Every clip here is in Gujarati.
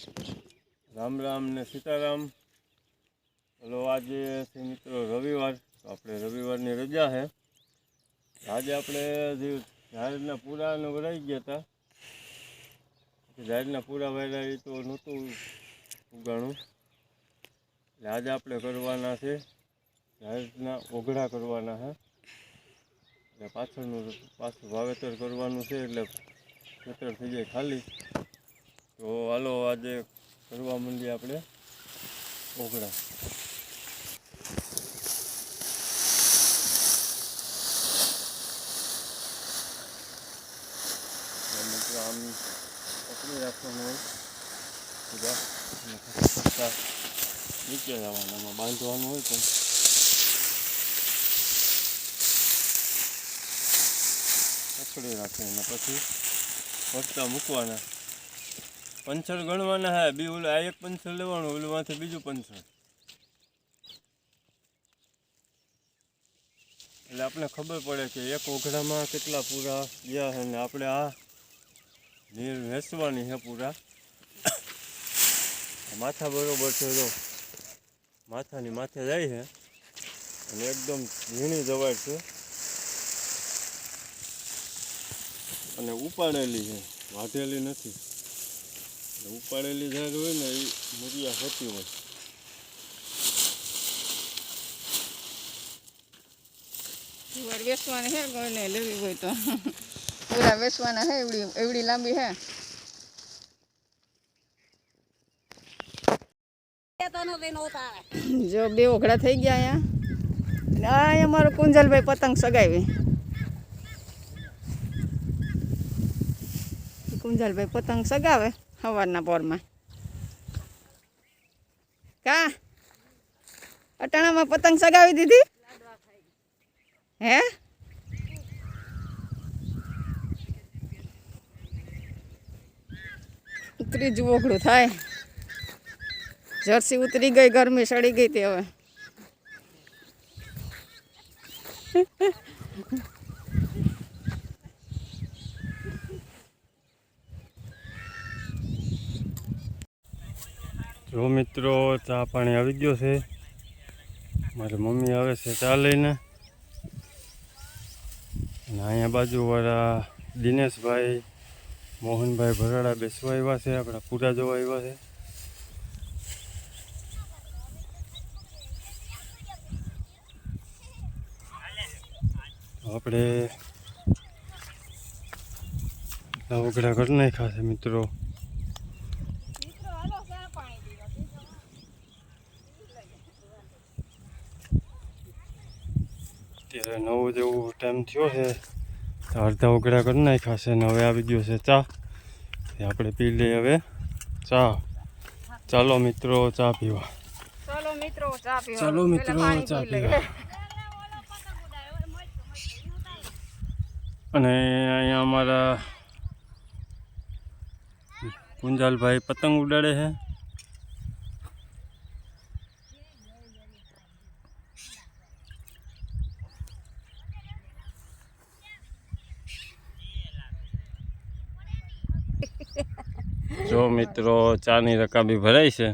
રામ રામ ને સીતારામ. હલો, આજે મિત્રો રવિવાર આપણે રવિવારની રજા છે. આજે આપણે જે ઝાડના પૂરાને વરાઈ ગયા હતા. જાહેરના ઝાડના પૂરા એ તો નહોતું ઉગાણું એટલે આજે આપણે કરવાના છે ઝાડના ઓઘડા કરવાના છે. એટલે પાછળનું પાછું વાવેતર કરવાનું છે, એટલે ખેતર થઈ જાય ખાલી. તો હાલો, આજે કરવા માંડીએ આપણે ઓગળા. મિત્રો, આમ પકડી રાખવાનું હોય. ખસતા નીચે જવાનું એમાં બાંધવાનું હોય પણ પકડી રાખીને પછી ફરતા મૂકવાના. પંચર ગણવાના હે, બી ઓલું, આ એક પંચર લેવાનું, ઓલું માંથી બીજું પંચર. એટલે આપણે ખબર પડે કે એક ઓઘડામાં કેટલા પૂરા ગયા છે ને આપણે આ નીર વેચવાની છે પૂરા. માથા બરોબર છે, જો. માથાની માથે જાય છે અને એકદમ ઝીણી દવાઈ છે. અને ઉપાડેલી છે, વાઢેલી નથી. ઉપાડેલી ઝાડ હોય ને એ મૂરિયા હોતી હોય. વાર લેવી હોય તો. એવડી લાંબી હે. જો બે ઓઘડા થઈ ગયા અહીંયા. આ અહીંયા મારો કુંજલભાઈ પતંગ સગાવી. કુંજલભાઈ પતંગ સગાવે. સવારના પોરમાં. કા? અટાણામાં પતંગ સગાવી દીધી? હે? ત્રીજું ઓગળું થાય. જર્સી ઉતરી ગઈ, ગરમી સડી ગઈ તે હવે. જો મિત્રો, ચા પાણી આવી ગયો છે. મારી મમ્મી આવે છે ચા લઈને. અને અહીંયા બાજુવાળા દિનેશભાઈ, મોહનભાઈ ભરાડા બેસવા આવ્યા છે, આપણા પૂરા જોવા આવ્યા છે. આપણે નવગડા કરી નાખ્યા છે મિત્રો. અત્યારે નવો જેવો ટાઈમ થયો છે. તો અડધા ઉઘડા કરી નાખ્યા છે ને હવે આવી ગયો છે ચા. એ આપણે પી લઈએ હવે. ચા. ચાલો મિત્રો ચા પીવા. ચાલો મિત્રો ચા પીવા. ચાલો મિત્રો ચા પીવા. અને અહીંયા અમારા કુંજાલભાઈ પતંગ ઉડાડે છે. જો મિત્રો ચાની રકાબી ભરાય છે.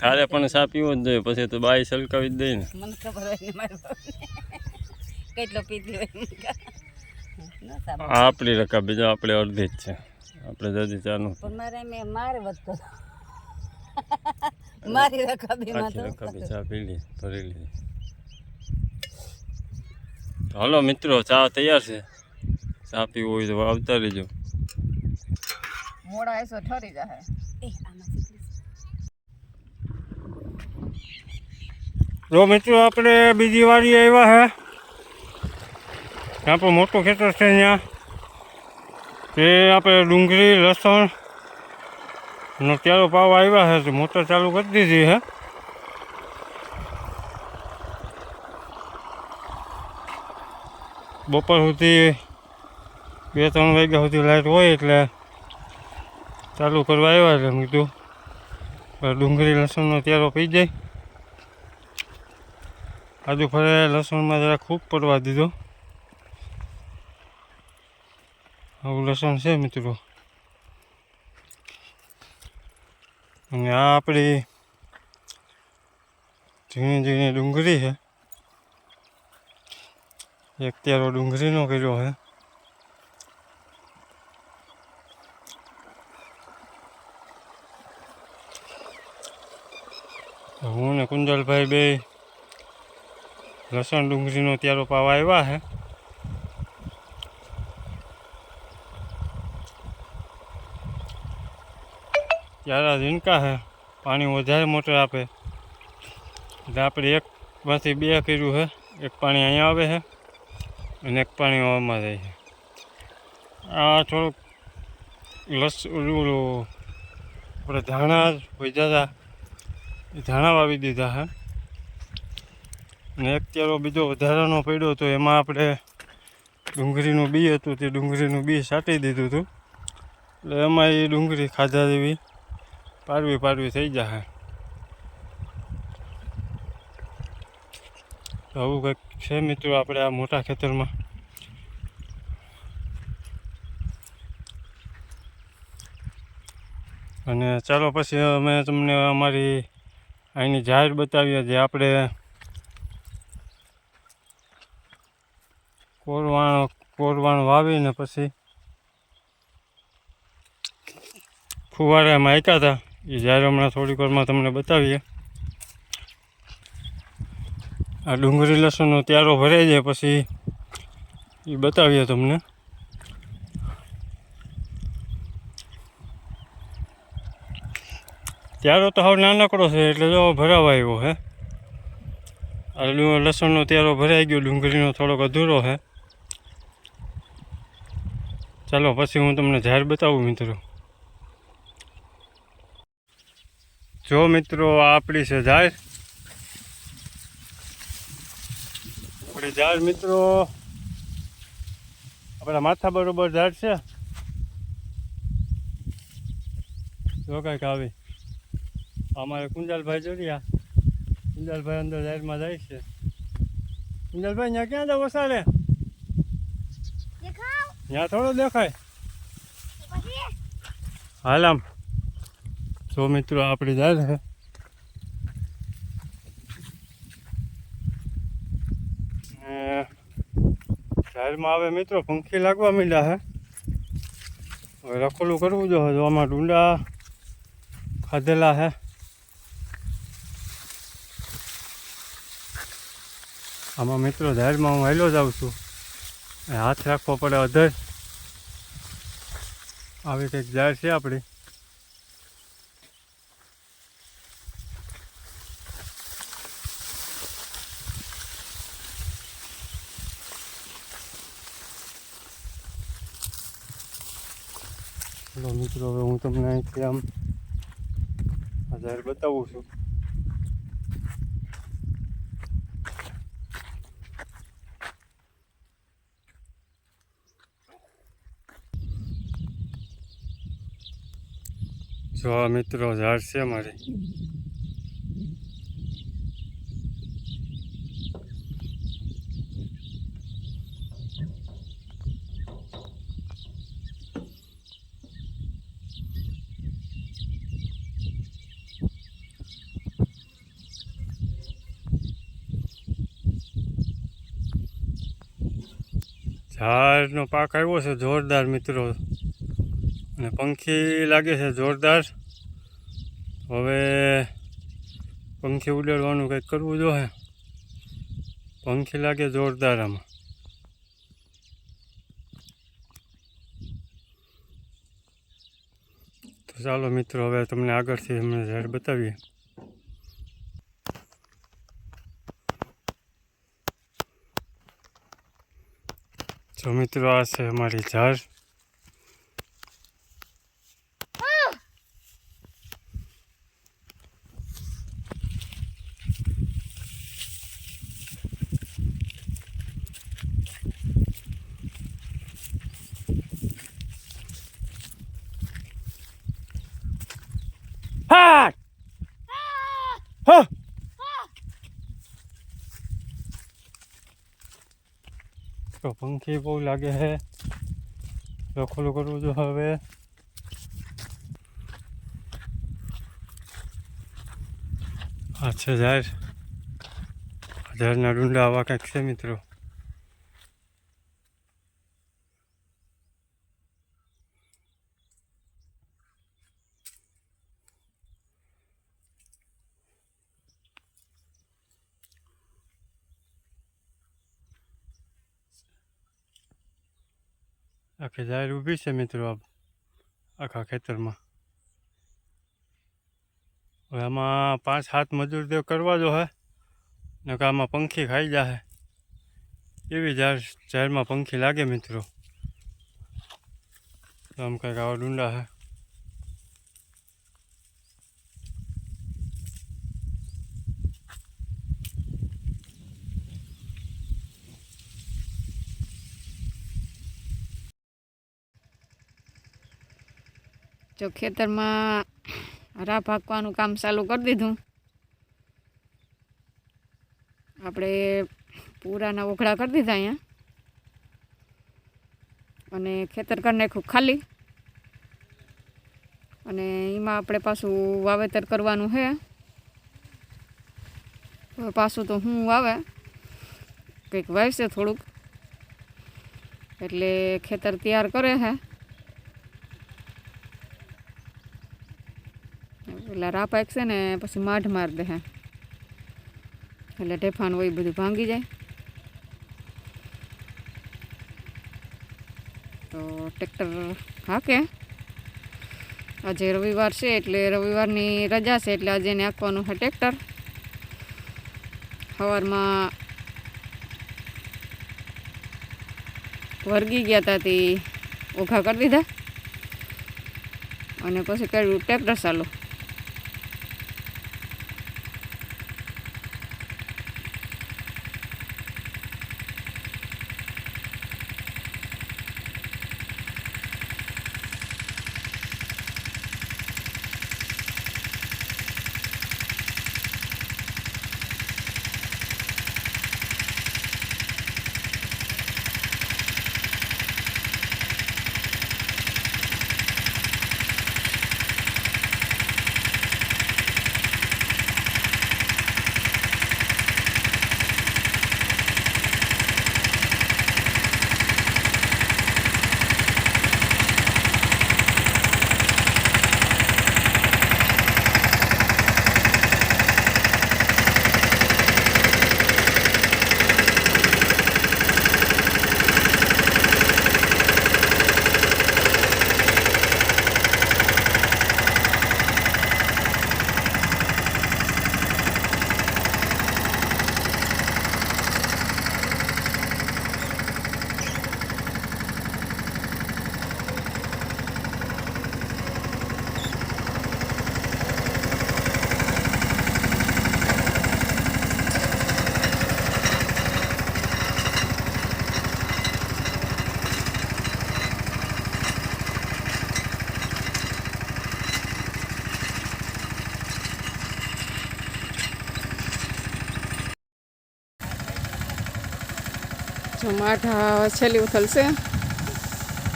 તારે પણ ચા પીવો જ જોઈએ પછી તો બાઈ સલકાવી જ દઈ ને. મને ખબર હોય ને મારી કેટલો પીધી હોય આપણી રકાબી જો આપણે અડધી જ છે. આપણે જલ્દી ચાનું. પણ મારે મેં મારે વધતો મારી રકાબીમાં તો. રકાબી ચા પી લી ભરી લીધી તો હાલો મિત્રો ચા તૈયાર છે. ચા પીવું હોય તો આવતા રહેજો. મોડા એસો ઠરી જાય જો મિત્રો આપણે બીજી વારી આવ્યા છે ત્યાં પણ મોટું ખેતર છે ત્યાં તે આપણે ડુંગળી લસણ નો ચાલો પાવા આવ્યા છે તો મોટર ચાલુ કરી દીધી છે બપોર સુધી બે ત્રણ વાગ્યા સુધી લાઈટ હોય એટલે ચાલુ કરવા આવ્યા એટલે કીધું ડુંગળી લસણનો ત્યારો પી જાય. આજુ ફરે લસણમાં જરા ખૂબ પડવા દીધો. આવું લસણ છે મિત્રો. અને આ આપણી ઝીણી ઝીણી ડુંગળી છે. એક ત્યારો ડુંગળીનો કર્યો છે. હું ને કુંજલભાઈ બે લસણ ડુંગળીનો ત્યારો પાવા આવ્યા છે ત્યારા ઝીણકા છે પાણી વધારે મોટર આપે. એટલે આપણે એકમાંથી બે કર્યું છે એક પાણી અહીંયા આવે છે અને એક પાણી આમાં જાય છે આ થોડુંક લસ ઓલું ઓલું આપણે ધાણા વધ્યા હતા. એ ધાણા વાવી દીધા હા. અને અત્યારો બીજો વધારાનો પડ્યો તો એમાં આપણે ડુંગળીનું બી હતું, તે ડુંગળીનું બી સાટી દીધું હતું. એટલે એમાં એ ડુંગળી ખાધા જેવી પાડવી પાડવી થઈ જશે આવું કંઈક છે મિત્રો આપણે આ મોટા ખેતરમાં. અને ચાલો પછી અમે તમને અમારી અહીંની જાહેર બતાવીએ જે આપણે કોરવાણ કોરવાણ વાવીને પછી ફુવારામાં આવ્યા હતા એ જ્યારે હમણાં થોડીક વારમાં તમને બતાવીએ. આ ડુંગળી લસણનો ત્યારો ભરાઈ જાય પછી એ બતાવીએ તમને. ત્યારો તો હવે નાનકડો છે, એટલે જો ભરાવા આવ્યો હે. આ લસણનો ત્યારો ભરાઈ ગયો, ડુંગળીનો થોડોક અધૂરો છે ચાલો, પછી હું તમને જાહેર બતાવું મિત્રો. જો મિત્રો આપણી છે જાહેર આપણી ઝાડ મિત્રો, આપણા માથા બરોબર ઝાડ છે. જો કાંઈક આવી. અમારે કુંજલભાઈ જોડ્યા કુંજાલભાઈ અંદર ઝાડમાં જાય છે. કુંજાલભાઈ ત્યાં ક્યાં જાવ વસાડે ત્યાં થોડો દેખાય. હાલ આમ. જો મિત્રો આપણી ઝાડ છે. શહેરમાં હવે મિત્રો પંખી લાગવા માંડ્યા છે. હવે રખોલું કરવું જો આમાં ડુંડા ખાધેલા છે. આમાં મિત્રો ઝાડમાં હું હેલો જાઉં છું. એ હાથ રાખવો પડે અધર. આવી કંઈક ઝાડ છે આપણી. ચલો મિત્રો, હવે હું તમને અહીંથી આમ આ ઝાડ બતાવું છું. જો આ મિત્રો ઝાડ છે અમારે. ઝાડનો પાક આવ્યો છે જોરદાર મિત્રો. અને પંખી લાગે છે જોરદાર. હવે પંખી ઉડાડવાનું કંઈક કરવું જોઈએ. પંખી લાગે જોરદાર આમાં. તો ચાલો મિત્રો, હવે તમને આગળથી અમને ઝાડ બતાવીએ. જો મિત્રો, આ છે અમારી ઝાડ હા હા તો પંખી બહુ લાગે છે રખોલું કરવું જો હવે. અચ્છા જાહેર ઝાડના ડુંડા આવા કંઈક છે મિત્રો. આખી જાહેર ઊભી છે મિત્રો આખા ખેતરમાં હવે આમાં પાંચ સાત મજૂર તો કરવા જો હે નકા આમાં પંખી ખાઈ જાય એવી ઝાડ ઝાડમાં પંખી લાગે મિત્રો આમ કંઈક આવા ડુંડા હે જો ખેતરમાં રા ભાગવાનું કામ ચાલુ કરી દીધું. આપણે પૂરાના ઓઘળા કરી દીધા અહીંયા. અને ખેતર કરી નાખ્યું ખાલી. અને એમાં આપણે પાછું વાવેતર કરવાનું છે. પાછું તો હું વાવે. કંઈક વાવશે થોડુંક. એટલે ખેતર તૈયાર કરે છે. પેલા રા પાકશે ને પછી માઢ માર દે એટલે ઢેફાન હોય બધું ભાંગી જાય. તો ટ્રેક્ટર હાકે. આજે રવિવાર છે એટલે રવિવારની રજા છે એટલે આજે એને હાંકવાનું છે ટ્રેક્ટર. સવારમાં વર્ગી ગયા હતા તે ઓઘા કરી દીધા. અને પછી કર્યું ટ્રેક્ટર ચાલુ. માઠા છેલ્લી ઉથલ છે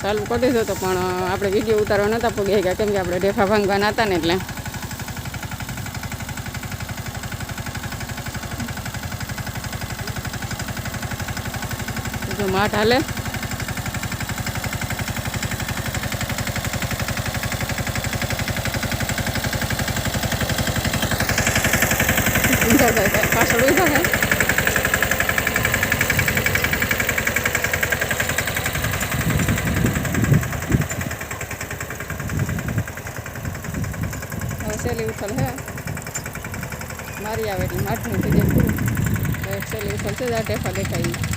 ચાલુ કરી દીધો તો પણ આપણે વીડિયો ઉતારવા નહોતા પગી ગયા કેમ કે આપણે ઢેફા ભાંગવાના હતા ને એટલે. જો માઠ હાલે. પાછળ ઊભા હે હવે સહેલી ઉથલ હે મારી આવે એટલે માઠું થઈ જાય પૂરું સહેલી ઉથલ છે આ ટેફા દેખાય.